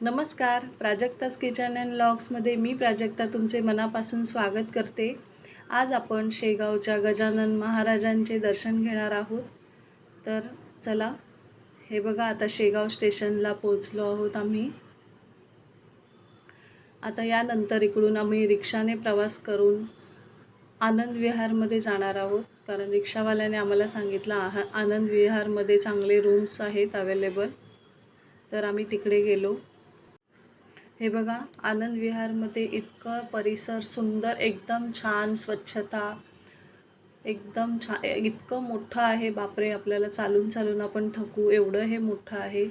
नमस्कार Prajakta's kitchen and लॉग्समध्ये मी प्राजक्ता तुमचे मनापासून स्वागत करते. आज आपण शेगावच्या गजानन महाराजांचे दर्शन घेणार आहोत. तर चला हे बघा आता शेगाव स्टेशनला पोचलो आहोत आम्ही. आता यानंतर इकडून आम्ही रिक्षाने प्रवास करून आनंद विहारमध्ये जाणार आहोत. कारण रिक्षावाल्याने आम्हाला सांगितलं आहा आनंद विहारमध्ये चांगले रूम्स आहेत अवेलेबल तर आम्ही तिकडे गेलो. हे बघा आनंद विहारमध्ये इतकं परिसर सुंदर एकदम छान स्वच्छता एकदम छान इतकं मोठं आहे. बापरे आपल्याला चालून चालून आपण थकू एवढं हे मोठं आहे.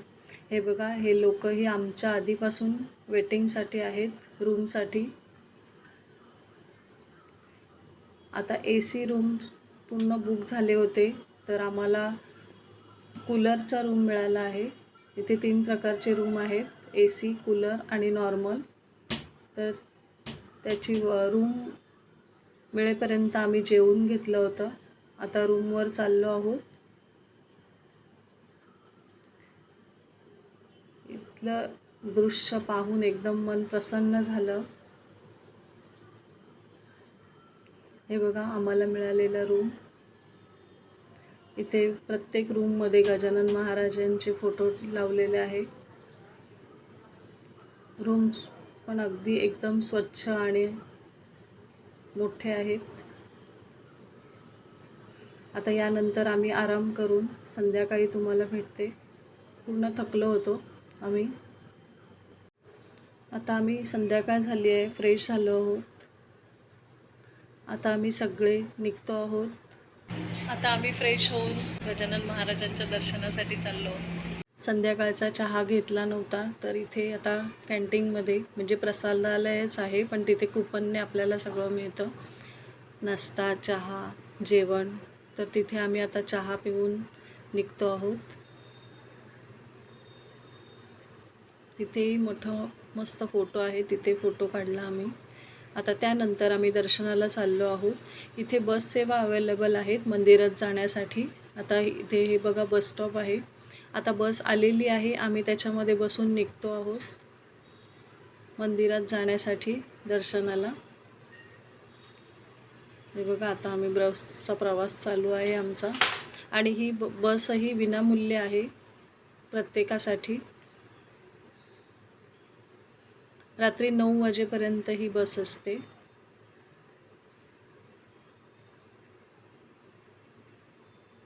हे बघा हे लोकही आमच्या आधीपासून वेटिंगसाठी आहेत रूमसाठी. आता ए सी रूम पूर्ण बुक झाले होते तर आम्हाला कूलरचा रूम मिळाला आहे. इथे तीन प्रकारचे रूम आहेत. ए सी कूलर आणि नॉर्मल. तर त्याची रूम मिळेपर्यंत आम्ही जेवून घेतलं होतं. आता रूमवर चाललो आहोत. इथलं दृश्य पाहून एकदम मन प्रसन्न झालं. हे बघा आम्हाला मिळालेला रूम. इथे प्रत्येक रूममध्ये गजानन महाराजांचे फोटो लावलेले आहे रूम्स पण अगदी एकदम स्वच्छ आणि मोठे आहेत. आता यानंतर आम्ही आराम करून संध्याकाळी तुम्हाला भेटते. पूर्ण थकलो होतो आम्ही. आता आम्ही संध्याकाळ झाली आहे फ्रेश झालो आहोत. आता आम्ही सगळे निघतो आहोत. आता आम्ही फ्रेश होऊन गजानन महाराजांच्या दर्शनासाठी चाललो आहोत. संध्याकाळचा चहा घेतला नव्हता तर इथे आता कॅन्टीनमध्ये म्हणजे प्रसादालयच आहे पण तिथे कुपनने आपल्याला सगळं मिळतं. नाश्ता चहा जेवण. तर तिथे आम्ही आता चहा पिऊन निघतो आहोत. तिथेही मोठं मस्त फोटो आहे तिथे फोटो काढला आम्ही. आता त्यानंतर आम्ही दर्शनाला चाललो आहोत. इथे बस सेवा अवेलेबल आहेत मंदिरात जाण्यासाठी. आता इथे हे बघा बस स्टॉप आहे. आता बस आलेली आहे. आम्ही त्याच्यामध्ये बसून निघतो आहोत. मंदिरात जाण्यासाठी दर्शनाला. हे बघा आता आम्ही बसचा प्रवास चालू आहे आमचा. आणि ही ब बसही विनामूल्य आहे प्रत्येकासाठी. रात्री नऊ वाजेपर्यंत ही बस असते.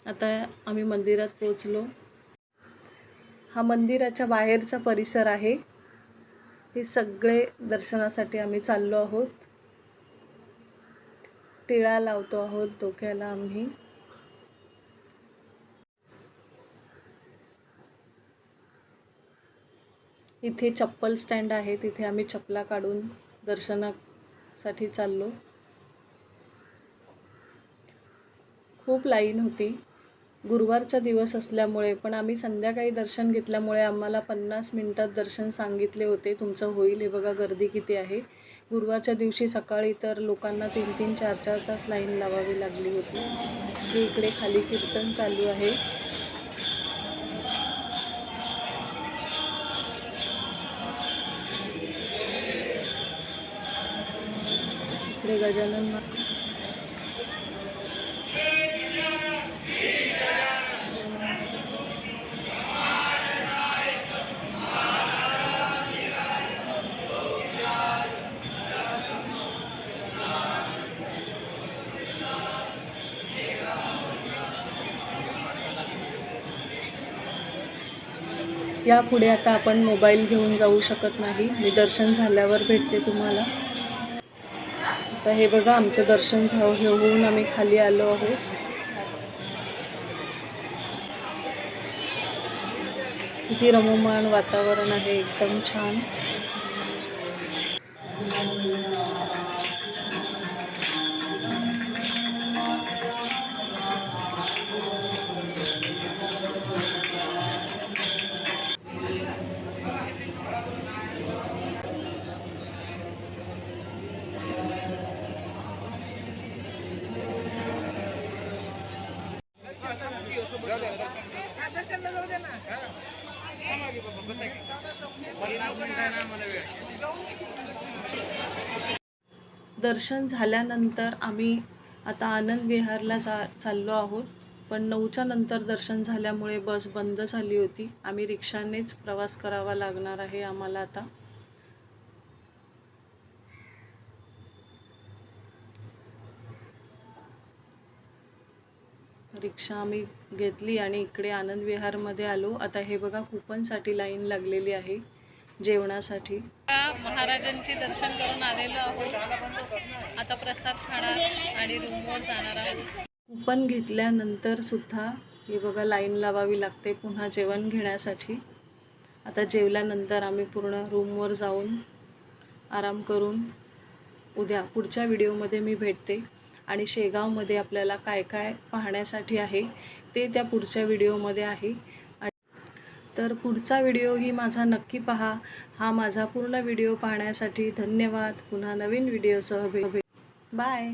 आता आम्ही मंदिरात पोचलो हा मंदिराच्या बाहेरचा परिसर आहे. हे सगळे दर्शनासाठी आम्ही चाललो आहोत. टिळा लावतो आहोत डोक्याला आम्ही. इथे चप्पल स्टँड आहे तिथे आम्ही चपला काढून दर्शनासाठी चाललो. खूप लाईन होती. गुरुवारचा दिवस असल्यामुळे पण आम्ही संध्याकाळी दर्शन घेतल्यामुळे आम्हाला पन्नास मिनटात दर्शन सांगितले होते. तुमचं होईल. हे बघा गर्दी किती आहे. गुरुवारच्या दिवशी सकाळी तर लोकांना तीन तीन चार चार तास लाईन लावावी लागली होती. हे इकडे खाली कीर्तन चालू आहे. इकडे गजानन यापुढे आता आपण मोबाईल घेऊन जाऊ शकत नाही. मी दर्शन झाल्यावर भेटते तुम्हाला. आता हे बघा आमचं दर्शन झाव हे होऊन आम्ही खाली आलो आहोत. किती रममाण वातावरण आहे एकदम छान. दर्शन झाल्यानंतर आम्ही आता आनंद विहारला जा चाललो आहोत. पण नऊच्या नंतर दर्शन झाल्यामुळे बस बंद झाली होती. आम्ही रिक्षानेच प्रवास करावा लागणार आहे आम्हाला आता. रिक्षा आम्ही घेतली आणि इकडे आनंद विहारमध्ये आलो. आता हे बघा कुपनसाठी लाईन लागलेली आहे जेवणासाठी. महाराजांचे दर्शन करून आलेलो आहोत. आता प्रसाद खाणार आणि रूमवर जाणार आहोत. कुपन घेतल्यानंतर सुद्धा हे बघा लाईन लावावी लागते पुन्हा जेवण घेण्यासाठी. आता जेवल्यानंतर आम्ही पूर्ण रूमवर जाऊन आराम करून उद्या पुढच्या व्हिडिओमध्ये मी भेटते. आणि शेगावमध्ये आपल्याला काय काय पाहण्यासाठी आहे ते त्या पुढच्या व्हिडिओमध्ये आहे. तर पुढचा व्हिडिओही माझा नक्की पहा. हा माझा पूर्ण व्हिडिओ पाहण्यासाठी धन्यवाद. पुन्हा नवीन व्हिडिओसह भे बाय.